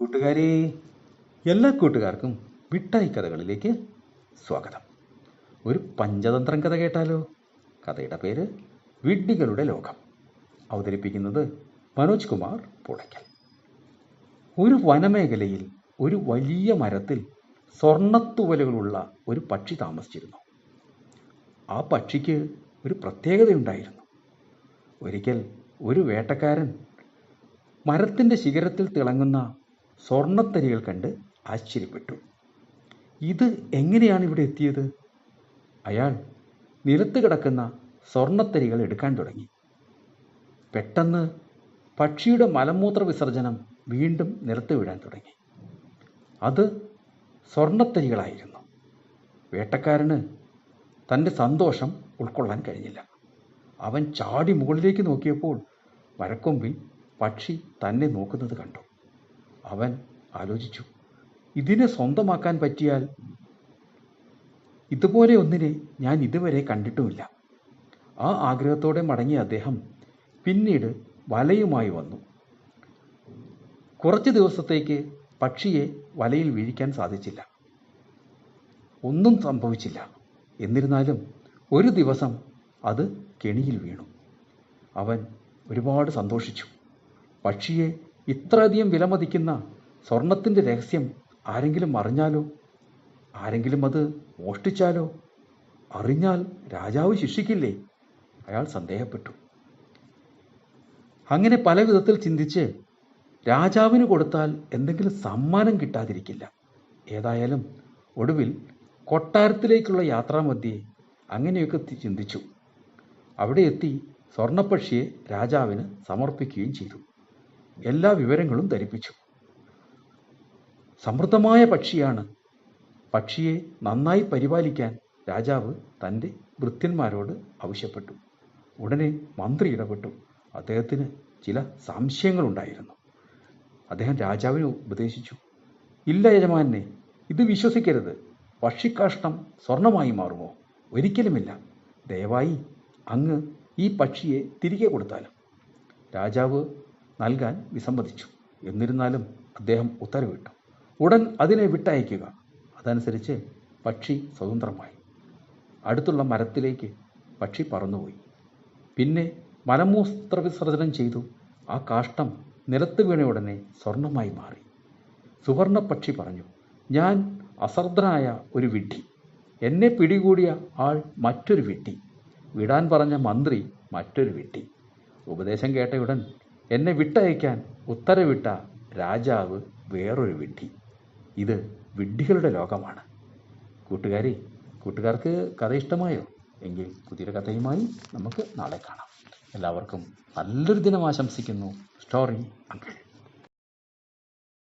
കൂട്ടുകാരെ എല്ലാ കൂട്ടുകാർക്കും മിഠായി കഥകളിലേക്ക് സ്വാഗതം. ഒരു പഞ്ചതന്ത്രം കഥ കേട്ടാലോ? കഥയുടെ പേര് വിഡ്ഢികളുടെ ലോകം. അവതരിപ്പിക്കുന്നത് മനോജ് കുമാർ പുളയ്ക്കൽ. ഒരു വനമേഖലയിൽ ഒരു വലിയ മരത്തിൽ സ്വർണത്തുവലുകളുള്ള ഒരു പക്ഷി താമസിച്ചിരുന്നു. ആ പക്ഷിക്ക് ഒരു പ്രത്യേകതയുണ്ടായിരുന്നു. ഒരിക്കൽ ഒരു വേട്ടക്കാരൻ മരത്തിന്റെ ശിഖരത്തിൽ തിളങ്ങുന്ന സ്വർണത്തരികൾ കണ്ട് ആശ്ചര്യപ്പെട്ടു. ഇത് എങ്ങനെയാണ് ഇവിടെ എത്തിയത്? അയാൾ നിലത്ത് കിടക്കുന്ന സ്വർണത്തരികൾ എടുക്കാൻ തുടങ്ങി. പെട്ടെന്ന് പക്ഷിയുടെ മലമൂത്ര വിസർജനം വീണ്ടും നിലത്ത് വീഴാൻ തുടങ്ങി. അത് സ്വർണത്തരികളായിരുന്നു. വേട്ടക്കാരന് തന്റെ സന്തോഷം ഉൾക്കൊള്ളാൻ കഴിഞ്ഞില്ല. അവൻ ചാടി മുകളിലേക്ക് നോക്കിയപ്പോൾ മരക്കൊമ്പിൽ പക്ഷി തന്നെ നോക്കുന്നത് കണ്ടു. അവൻ ആലോചിച്ചു. ഇതിനെ സ്വന്തമാക്കാൻ പറ്റിയാൽ ഇതുപോലെ ഒന്നിനെ ഞാൻ ഇതുവരെ കണ്ടിട്ടുമില്ല. ആ ആഗ്രഹത്തോടെ മടങ്ങിയ അദ്ദേഹം പിന്നീട് വലയുമായി വന്നു. കുറച്ച് ദിവസത്തേക്ക് പക്ഷിയെ വലയിൽ വീഴിക്കാൻ സാധിച്ചില്ല. ഒന്നും സംഭവിച്ചില്ല. എന്നിരുന്നാലും ഒരു ദിവസം അത് കെണിയിൽ വീണു. അവൻ ഒരുപാട് സന്തോഷിച്ചു. പക്ഷിയെ ഇത്രയധികം വിലമതിക്കുന്ന സ്വർണത്തിന്റെ രഹസ്യം ആരെങ്കിലും അറിഞ്ഞാലോ? ആരെങ്കിലും അത് മോഷ്ടിച്ചാലോ? അറിഞ്ഞാൽ രാജാവ് ശിക്ഷിക്കില്ലേ? അയാൾ സന്ദേഹപ്പെട്ടു. അങ്ങനെ പല വിധത്തിൽ ചിന്തിച്ച് രാജാവിന് കൊടുത്താൽ എന്തെങ്കിലും സമ്മാനം കിട്ടാതിരിക്കില്ല. ഏതായാലും ഒടുവിൽ കൊട്ടാരത്തിലേക്കുള്ള യാത്രാമധ്യേ അങ്ങനെയൊക്കെ ചിന്തിച്ചു. അവിടെ എത്തി സ്വർണപ്പക്ഷിയെ രാജാവിന് സമർപ്പിക്കുകയും ചെയ്തു. എല്ലാ വിവരങ്ങളും ധരിപ്പിച്ചു. സമൃദ്ധമായ പക്ഷിയാണ്. പക്ഷിയെ നന്നായി പരിപാലിക്കാൻ രാജാവ് തന്റെ വൃത്യന്മാരോട് ആവശ്യപ്പെട്ടു. ഉടനെ മന്ത്രി ഇടപെട്ടു. അദ്ദേഹത്തിന് ചില സംശയങ്ങളുണ്ടായിരുന്നു. അദ്ദേഹം രാജാവിനെ ഉപദേശിച്ചു. ഇല്ല യജമാനെ ഇത് വിശ്വസിക്കരുത്. പക്ഷിക്കാഷ്ടം സ്വർണമായി മാറുമോ? ഒരിക്കലുമില്ല. ദയവായി അങ്ങ് ഈ പക്ഷിയെ തിരികെ കൊടുത്താലും. രാജാവ് നൽകാൻ വിസമ്മതിച്ചു. എന്നിരുന്നാലും അദ്ദേഹം ഉത്തരവിട്ടു. ഉടൻ അതിനെ വിട്ടയക്കുക. അതനുസരിച്ച് പക്ഷി സ്വതന്ത്രമായി. അടുത്തുള്ള മരത്തിലേക്ക് പക്ഷി പറന്നുപോയി. പിന്നെ മലമൂത്ര വിസർജനം ചെയ്തു. ആ കാഷ്ടം നിലത്ത് വീണ ഉടനെ സ്വർണമായി മാറി. സുവർണ പക്ഷി പറഞ്ഞു ഞാൻ അശ്രദ്ധനായ ഒരു വിഡ്ഢി. എന്നെ പിടികൂടിയ ആൾ മറ്റൊരു വിഡ്ഢി. വിടാൻ പറഞ്ഞ മന്ത്രി മറ്റൊരു വിഡ്ഢി. ഉപദേശം കേട്ടയുടൻ എന്നെ വിട്ടയക്കാൻ ഉത്തരവിട്ട രാജാവ് വേറൊരു വിഡ്ഢി. ഇത് വിഡ്ഢികളുടെ ലോകമാണ്. കൂട്ടുകാരി കൂട്ടുകാർക്ക് കഥ ഇഷ്ടമായോ? എങ്കിൽ പുതിയൊരു കഥയുമായി നമുക്ക് നാളെ കാണാം. എല്ലാവർക്കും നല്ലൊരു ദിനം ആശംസിക്കുന്നു. Story uncle